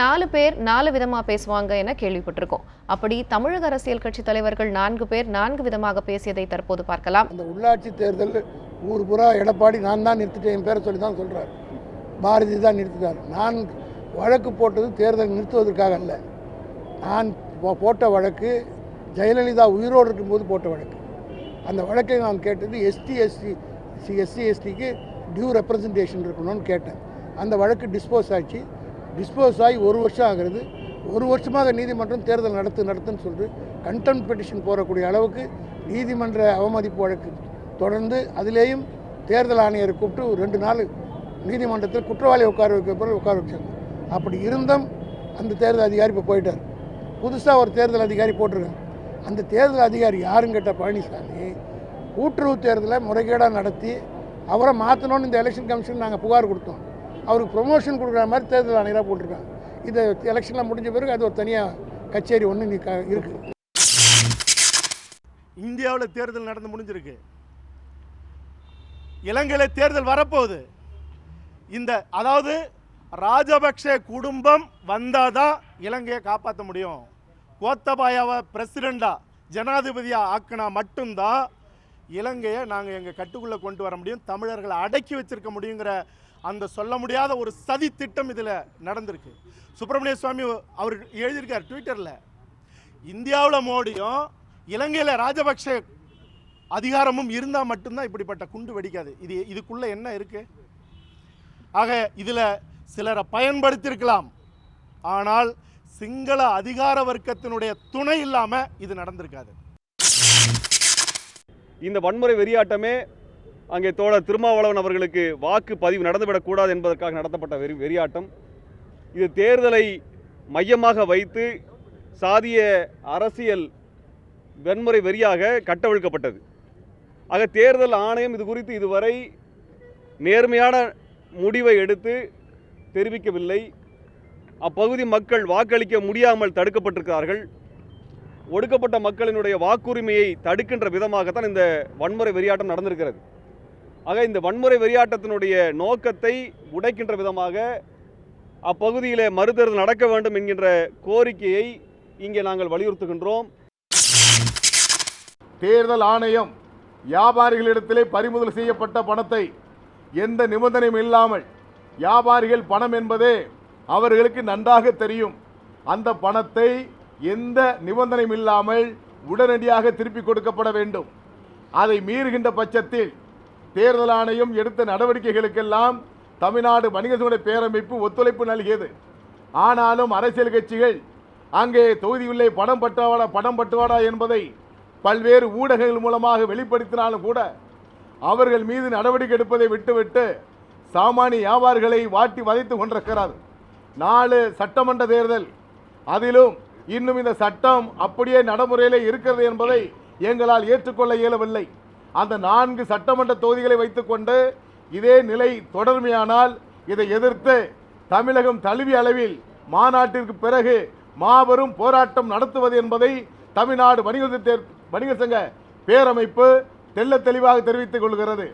நாலு பேர் நாலு விதமாக பேசுவாங்க என கேள்விப்பட்டிருக்கோம். அப்படி தமிழக அரசியல் கட்சி தலைவர்கள் நான்கு பேர் நான்கு விதமாக பேசியதை தற்போது பார்க்கலாம். அந்த உள்ளாட்சி தேர்தல் ஊர் புறா எடப்பாடி நான் தான் நிறுத்திட்டேன் என் பேரை சொல்லி தான் சொல்கிறார் பாரதி தான் நிறுத்தினார். நான் வழக்கு போட்டது தேர்தல் நிறுத்துவதற்காக அல்ல. நான் போட்ட வழக்கு ஜெயலலிதா உயிரோடு இருக்கும்போது போட்ட வழக்கு. அந்த வழக்கை நான் கேட்டது எஸ்டி எஸ்சி எஸ்சி எஸ்டிக்கு டியூ ரெப்ரசன்டேஷன் இருக்கணும்னு கேட்டேன். அந்த வழக்கு டிஸ்போஸ் ஆச்சு. டிஸ்போஸ் ஆகி ஒரு வருஷம் ஆகிறது. ஒரு வருஷமாக நீதிமன்றம் தேர்தல் நடத்து நடத்துன்னு சொல்லிட்டு கண்டெம் பெட்டிஷன் போடக்கூடிய அளவுக்கு நீதிமன்ற அவமதிப்பு வழக்கு தொடர்ந்து அதிலேயும் தேர்தல் ஆணையரை கூப்பிட்டு ஒரு ரெண்டு நாள் நீதிமன்றத்தில் குற்றவாளி உட்கார வைக்க பிறகு உட்கார வச்சாங்க. அப்படி இருந்தும் அந்த தேர்தல் அதிகாரி இப்போ போயிட்டார். புதுசாக ஒரு தேர்தல் அதிகாரி போட்டிருக்காங்க. அந்த தேர்தல் அதிகாரி யாருன்னு கேட்ட பழனிசாமி கூட்டுறவு தேர்தலை முறைகேடாக நடத்தி அவரை மாற்றணும்னு இந்த எலெக்ஷன் கமிஷன் நாங்கள் புகார் கொடுத்தோம். அவருக்கு ப்ரொமோஷன் கொடுக்குற மாதிரி தேர்தல் ஆணையராக போட்டிருக்காங்க. இது எலெக்ஷன்லாம் முடிஞ்ச பிறகு அது ஒரு தனியாக கச்சேரி ஒன்று நீ இருக்குது இந்தியாவில் தேர்தல் நடந்து முடிஞ்சிருக்கு. இலங்கையில் தேர்தல் வரப்போகுது. இந்த அதாவது ராஜபக்ஷ குடும்பம் வந்தால் தான் இலங்கையை காப்பாற்ற முடியும். கோத்தபாயாவை பிரசிடெண்டா ஜனாதிபதியாக ஆக்கினா மட்டும்தான் இலங்கையை நாங்கள் எங்கள் கட்டுக்குள்ளே கொண்டு வர முடியும் தமிழர்களை அடக்கி வச்சிருக்க முடியுங்கிற அந்த சொல்ல முடியாத ஒரு சதி திட்டம் இதில் நடந்திருக்கு. சுப்பிரமணிய சுவாமி அவர் எழுதியிருக்கார் ட்விட்டரில் இந்தியாவில் மோடியும் இலங்கையில் ராஜபக்ஷ அதிகாரமும் இருந்தால் மட்டும்தான் இப்படிப்பட்ட குண்டு வெடிக்காது. இது இதுக்குள்ள என்ன இருக்கு? ஆக இதில் சிலரை பயன்படுத்தியிருக்கலாம். ஆனால் சிங்கள அதிகார வர்க்கத்தினுடைய துணை இல்லாமல் இது நடந்திருக்காது. இந்த வன்முறை வெறியாட்டமே அங்கே தோழர் திருமாவளவன் அவர்களுக்கு வாக்கு பதிவு நடந்துவிடக்கூடாது என்பதற்காக நடத்தப்பட்ட வெறி வெறியாட்டம். இது தேர்தலை மையமாக வைத்து சாதிய அரசியல் வன்முறை வெறியாக கட்டவிழ்க்கப்பட்டது. ஆக தேர்தல் ஆணையம் இது குறித்து இதுவரை நேர்மையான முடிவை எடுத்து தெரிவிக்கவில்லை. அப்பகுதி மக்கள் வாக்களிக்க முடியாமல் தடுக்கப்பட்டிருக்கிறார்கள். ஒடுக்கப்பட்ட மக்களினுடைய வாக்குரிமையை தடுக்கின்ற விதமாகத்தான் இந்த வன்முறை வெறியாட்டம் நடந்திருக்கிறது. ஆக இந்த வன்முறை வெறியாட்டத்தினுடைய நோக்கத்தை உடைக்கின்ற விதமாக அப்பகுதியிலே மறுதேர்தல் நடக்க வேண்டும் என்கின்ற கோரிக்கையை இங்கே நாங்கள் வலியுறுத்துகின்றோம். தேர்தல் ஆணையம் வியாபாரிகளிடத்திலே பறிமுதல் செய்யப்பட்ட பணத்தை எந்த நிபந்தனையும் இல்லாமல் வியாபாரிகள் பணம் என்பதே அவர்களுக்கு நன்றாக தெரியும். அந்த பணத்தை எந்த நிபந்தனையும் இல்லாமல் உடனடியாக திருப்பி கொடுக்கப்பட வேண்டும். அதை மீறுகின்ற பட்சத்தில் தேர்தல் ஆணையம் எடுத்த நடவடிக்கைகளுக்கெல்லாம் தமிழ்நாடு வணிக சங்க பேரமைப்பு ஒத்துழைப்பு நல்கியது. ஆனாலும் அரசியல் கட்சிகள் அங்கே தொகுதியுள்ளே பணம் பட்டுவாடா பணம் பட்டுவாடா என்பதை பல்வேறு ஊடகங்கள் மூலமாக வெளிப்படுத்தினாலும் கூட அவர்கள் மீது நடவடிக்கை எடுப்பதை விட்டுவிட்டு சாமானிய வியாபாரிகளை வாட்டி வதைத்து கொண்டிருக்கிறார் நாலு சட்டமன்ற தேர்தல் அதிலும் இன்னும் இந்த சட்டம் அப்படியே நடைமுறையிலே இருக்கிறது என்பதை எங்களால் ஏற்றுக்கொள்ள இயலவில்லை. அந்த நான்கு சட்டமன்ற தொகுதிகளை வைத்துக்கொண்டு இதே நிலை தொடர்மையானால் இதை எதிர்த்து தமிழகம் தழுவிய அளவில் மாநாட்டிற்கு பிறகு மாபெரும் போராட்டம் நடத்துவது என்பதை தமிழ்நாடு வணிக வணிகர் சங்க பேரமைப்பு தெல்ல தெளிவாக தெரிவித்துக் கொள்கிறது.